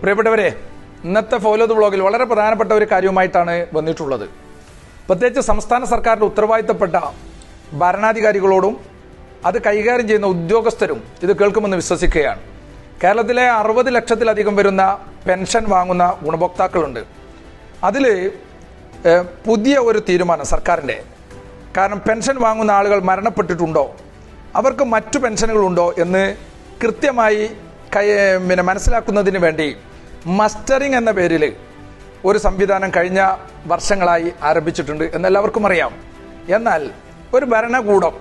പ്രിയപ്പെട്ടവരെ ഇന്നത്തെ follow the ബ്ലോഗിൽ വളരെ പ്രധാനപ്പെട്ട ഒരു കാര്യവുമായിട്ടാണ് വന്നിട്ടുള്ളത്. പ്രത്യേകിച്ച് സംസ്ഥാന സർക്കാരിന്റെ ഉത്തരവാദിത്തപ്പെട്ട ഭരണാധികാരികളോടും അത് കൈകാര്യം ചെയ്യുന്ന ഉദ്യോഗസ്ഥരും ഇത് കേൾക്കുമെന്ന് വിശ്വസിക്കുകയാണ്. കേരളത്തിലെ അറുപത് ലക്ഷത്തിലധികം വരുന്ന പെൻഷൻ വാങ്ങുന്ന ഗുണഭോക്താക്കളുണ്ട്. അതിൽ പുതിയ ഒരു തീരുമാനം സർക്കാരിന്റെ കാരണം പെൻഷൻ വാങ്ങുന്ന ആളുകൾ മരണപ്പെട്ടിട്ടുണ്ടോ? അവർക്ക് മറ്റു പെൻഷനുകളുണ്ടോ എന്ന് കൃത്യമായി പിന്നെ മനസ്സിലാക്കുന്നതിന് വേണ്ടി മസ്റ്ററിംഗ് എന്ന പേരിൽ ഒരു സംവിധാനം കഴിഞ്ഞ വർഷങ്ങളായി ആരംഭിച്ചിട്ടുണ്ട് എന്നെല്ലാവർക്കും അറിയാം. എന്നാൽ ഒരു ഭരണകൂടം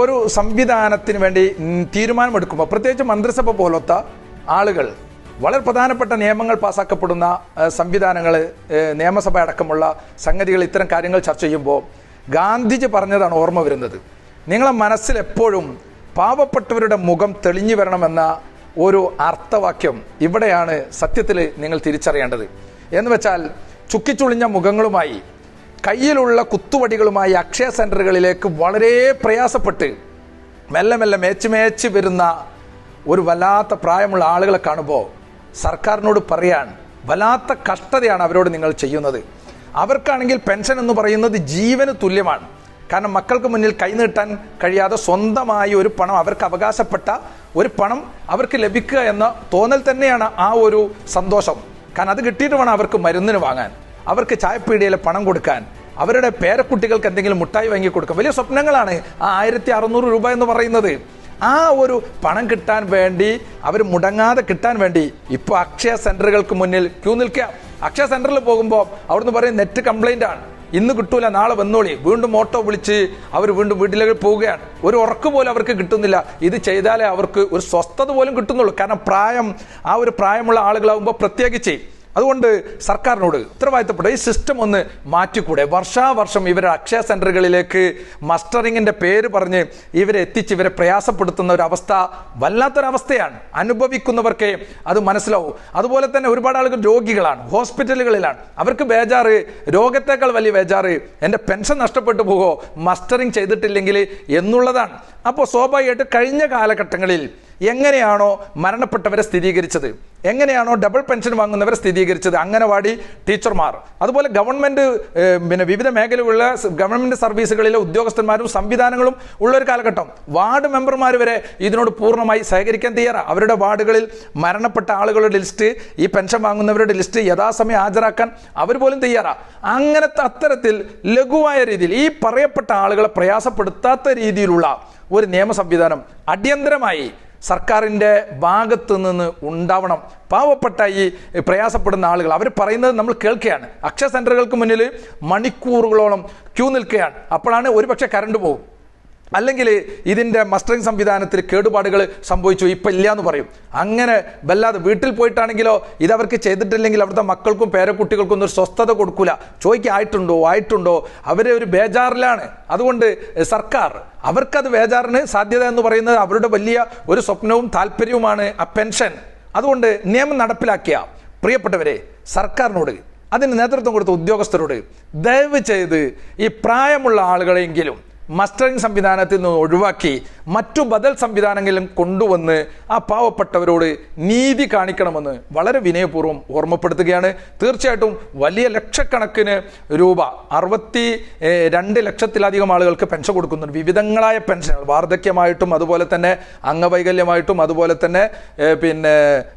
ഒരു സംവിധാനത്തിന് വേണ്ടി തീരുമാനമെടുക്കുമ്പോൾ പ്രത്യേകിച്ച് മന്ത്രിസഭ പോലത്തെ ആളുകൾ വളരെ പ്രധാനപ്പെട്ട നിയമങ്ങൾ പാസാക്കപ്പെടുന്ന സംവിധാനങ്ങൾ നിയമസഭ അടക്കമുള്ള സംഗതികൾ ഇത്തരം കാര്യങ്ങൾ ചർച്ച ചെയ്യുമ്പോൾ ഗാന്ധിജി പറഞ്ഞതാണ് ഓർമ്മ വരുന്നത്. നിങ്ങളെ മനസ്സിൽ എപ്പോഴും പാവപ്പെട്ടവരുടെ മുഖം തെളിഞ്ഞു വരണമെന്ന ഒരു അർത്ഥവാക്യം ഇവിടെയാണ് സത്യത്തിൽ നിങ്ങൾ തിരിച്ചറിയേണ്ടത്. എന്ന് വെച്ചാൽ ചുക്കിച്ചുളിഞ്ഞ മുഖങ്ങളുമായി കയ്യിലുള്ള കുത്തുവടികളുമായി അക്ഷയ സെന്ററുകളിലേക്ക് വളരെ പ്രയാസപ്പെട്ട് മെല്ലെ മെല്ലെ മേച്ച് മേച്ച് വരുന്ന ഒരു വല്ലാത്ത പ്രായമുള്ള ആളുകളെ കാണുമ്പോൾ സർക്കാരിനോട് പറയാൻ വല്ലാത്ത കഷ്ടതയാണ് അവരോട് നിങ്ങൾ ചെയ്യുന്നത്. അവർക്കാണെങ്കിൽ പെൻഷൻ എന്ന് പറയുന്നത് ജീവന് തുല്യമാണ്. കാരണം മക്കൾക്ക് മുന്നിൽ കൈനീട്ടാൻ കഴിയാതെ സ്വന്തമായി ഒരു പണം അവർക്ക് അവകാശപ്പെട്ട ഒരു പണം അവർക്ക് ലഭിക്കുക എന്ന തോന്നൽ തന്നെയാണ് ആ ഒരു സന്തോഷം. കാരണം അത് കിട്ടിയിട്ട് വേണം അവർക്ക് മരുന്നിന് വാങ്ങാൻ. അവർക്ക് ചായപ്പീടിയയിൽ പണം കൊടുക്കാൻ. അവരുടെ പേരക്കുട്ടികൾക്ക് എന്തെങ്കിലും മുട്ടായി വാങ്ങി കൊടുക്കാം വലിയ സ്വപ്നങ്ങളാണ് ആ ആയിരത്തി അറുന്നൂറ് രൂപ എന്ന് പറയുന്നത്. ആ ഒരു പണം കിട്ടാൻ വേണ്ടി അവർ മുടങ്ങാതെ കിട്ടാൻ വേണ്ടി ഇപ്പോൾ അക്ഷയ സെന്ററുകൾക്ക് മുന്നിൽ ക്യൂ നിൽക്കുക. അക്ഷയ സെന്ററിൽ പോകുമ്പോൾ അവിടുന്ന് പറയും നെറ്റ് കംപ്ലൈന്റ് ആണ്. ഇന്ന് കിട്ടൂല നാളെ വന്നോളി. വീണ്ടും ഓട്ടോ വിളിച്ച് അവർ വീണ്ടും വീട്ടിലേക്ക് പോവുകയാണ്. ഒരു ഉറക്ക് പോലും അവർക്ക് കിട്ടുന്നില്ല. ഇത് ചെയ്താലേ അവർക്ക് ഒരു സ്വസ്ഥത പോലും കിട്ടുന്നുള്ളൂ. കാരണം പ്രായം ആ ഒരു പ്രായമുള്ള ആളുകളാകുമ്പോൾ പ്രത്യേകിച്ച് അതുകൊണ്ട് സർക്കാരിനോട് ഉത്തരവാദിത്തപ്പെട്ട ഈ സിസ്റ്റം ഒന്ന് മാറ്റിക്കൂടെ? വർഷാവർഷം ഇവരെ അക്ഷയ സെന്ററുകളിലേക്ക് മസ്റ്ററിങ്ങിന്റെ പേര് പറഞ്ഞ് ഇവരെ എത്തിച്ച് ഇവരെ പ്രയാസപ്പെടുത്തുന്ന ഒരു അവസ്ഥ വല്ലാത്തൊരവസ്ഥയാണ്. അനുഭവിക്കുന്നവർക്ക് അത് മനസ്സിലാവും. അതുപോലെ തന്നെ ഒരുപാട് ആളുകൾ രോഗികളാണ് ഹോസ്പിറ്റലുകളിലാണ്. അവർക്ക് ബേജാറ് രോഗത്തേക്കാൾ വലിയ ബേജാറ് എന്റെ പെൻഷൻ നഷ്ടപ്പെട്ടു പോകുമോ മസ്റ്ററിങ് ചെയ്തിട്ടില്ലെങ്കിൽ എന്നുള്ളതാണ്. അപ്പോൾ സ്വാഭാവികമായിട്ട് കഴിഞ്ഞ കാലഘട്ടങ്ങളിൽ എങ്ങനെയാണോ മരണപ്പെട്ടവരെ സ്ഥിരീകരിച്ചത്? എങ്ങനെയാണോ ഡബിൾ പെൻഷൻ വാങ്ങുന്നവരെ സ്ഥിരീകരിച്ചത്? അംഗനവാടി ടീച്ചർമാർ. അതുപോലെ ഗവൺമെന്റ് പിന്നെ വിവിധ മേഖലകളിലെ ഗവൺമെന്റ് സർവീസുകളിലെ ഉദ്യോഗസ്ഥന്മാരും സംവിധാനങ്ങളും ഉള്ള ഒരു കാലഘട്ടം. വാർഡ് മെമ്പർമാർ വരെ ഇതിനോട് പൂർണമായി സഹകരിക്കാൻ തയ്യാറാണ് അവരുടെ വാർഡുകളിൽ മരണപ്പെട്ട ആളുകളുടെ ലിസ്റ്റ് ഈ പെൻഷൻ വാങ്ങുന്നവരുടെ ലിസ്റ്റ് യഥാസമയം ഹാജരാക്കാൻ അവർ പോലും തയ്യാറാണ് അങ്ങനത്തെ അത്തരത്തിൽ ലഘുവായ രീതിയിൽ ഈ പറയപ്പെട്ട ആളുകളെ പ്രയാസപ്പെടുത്താത്ത രീതിയിലുള്ള ഒരു നിയമ സംവിധാനം അടിയന്തരമായി സർക്കാരിന്റെ ഭാഗത്ത് നിന്ന് ഉണ്ടാവണം. പാവപ്പെട്ട ഈ പ്രയാസപ്പെടുന്ന ആളുകൾ അവർ പറയുന്നത് നമ്മൾ കേൾക്കുകയാണ്. അക്ഷയ സെന്ററുകൾക്ക് മുന്നിൽ മണിക്കൂറുകളോളം ക്യൂ നിൽക്കുകയാണ്. അപ്പോഴാണ് ഒരുപക്ഷെ കറണ്ട് പോകും. അല്ലെങ്കിൽ ഇതിന്റെ മസ്റ്ററിംഗ് സംവിധാനത്തിൽ കേടുപാടുകൾ സംഭവിച്ചു ഇപ്പം ഇല്ല എന്ന് പറയും. അങ്ങനെ വല്ലാതെ വീട്ടിൽ പോയിട്ടാണെങ്കിലോ ഇതവർക്ക് ചെയ്തിട്ടില്ലെങ്കിൽ അവിടുത്തെ മക്കൾക്കും പേരക്കുട്ടികൾക്കും ഒന്നും ഒരു സ്വസ്ഥത കൊടുക്കില്ല ചോദിക്കായിട്ടുണ്ടോ ആയിട്ടുണ്ടോ അവരെ ഒരു ബേജാറിലാണ്. അതുകൊണ്ട് സർക്കാർ അവർക്കത് ബേജാറിന് സാധ്യത എന്ന് പറയുന്നത് അവരുടെ വലിയ ഒരു സ്വപ്നവും താല്പര്യവുമാണ് ആ പെൻഷൻ. അതുകൊണ്ട് നിയമം നടപ്പിലാക്കിയ പ്രിയപ്പെട്ടവരെ സർക്കാരിനോട് അതിന് നേതൃത്വം കൊടുത്ത ഉദ്യോഗസ്ഥരോട് ദയവ് ചെയ്ത് ഈ പ്രായമുള്ള ആളുകളെങ്കിലും മസ്റ്ററിംഗ് സംവിധാനത്തിൽ നിന്ന് ഒഴിവാക്കി മറ്റു ബദൽ സംവിധാനങ്ങളിലും കൊണ്ടുവന്ന് ആ പാവപ്പെട്ടവരോട് നീതി കാണിക്കണമെന്ന് വളരെ വിനയപൂർവം ഓർമ്മപ്പെടുത്തുകയാണ്. തീർച്ചയായിട്ടും വലിയ ലക്ഷക്കണക്കിന് രൂപ അറുപത്തി രണ്ട് ലക്ഷത്തിലധികം ആളുകൾക്ക് പെൻഷൻ കൊടുക്കുന്നുണ്ട്. വിവിധങ്ങളായ പെൻഷനുകൾ വാർദ്ധക്യമായിട്ടും അതുപോലെ തന്നെ അംഗവൈകല്യമായിട്ടും അതുപോലെ തന്നെ പിന്നെ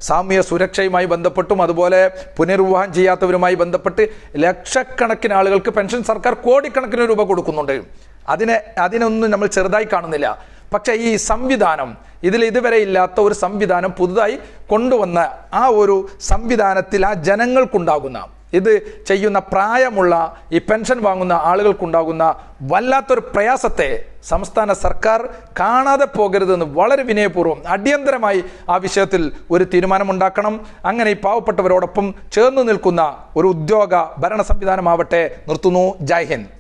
സാമൂഹ്യ സുരക്ഷയുമായി ബന്ധപ്പെട്ടും അതുപോലെ പുനർവിവാഹം ചെയ്യാത്തവരുമായി ബന്ധപ്പെട്ട് ലക്ഷക്കണക്കിന് ആളുകൾക്ക് പെൻഷൻ സർക്കാർ കോടിക്കണക്കിന് രൂപ കൊടുക്കുന്നുണ്ട്. അതിനെ അതിനൊന്നും നമ്മൾ ചെറുതായി കാണുന്നില്ല. പക്ഷെ ഈ സംവിധാനം ഇതിൽ ഇതുവരെ ഇല്ലാത്ത ഒരു സംവിധാനം പുതുതായി കൊണ്ടുവന്ന ആ ഒരു സംവിധാനത്തിൽ ആ ജനങ്ങൾക്കുണ്ടാകുന്ന ഇത് ചെയ്യുന്ന പ്രായമുള്ള ഈ പെൻഷൻ വാങ്ങുന്ന ആളുകൾക്കുണ്ടാകുന്ന വല്ലാത്തൊരു പ്രയാസത്തെ സംസ്ഥാന സർക്കാർ കാണാതെ പോകരുതെന്ന് വളരെ വിനയപൂർവം അടിയന്തരമായി ആ വിഷയത്തിൽ ഒരു തീരുമാനമുണ്ടാക്കണം. അങ്ങനെ ഈ പാവപ്പെട്ടവരോടൊപ്പം ചേർന്ന് നിൽക്കുന്ന ഒരു ഉദ്യോഗ ഭരണ സംവിധാനമാവട്ടെ നിർത്തുന്നു. ജയ് ഹിന്ദ്.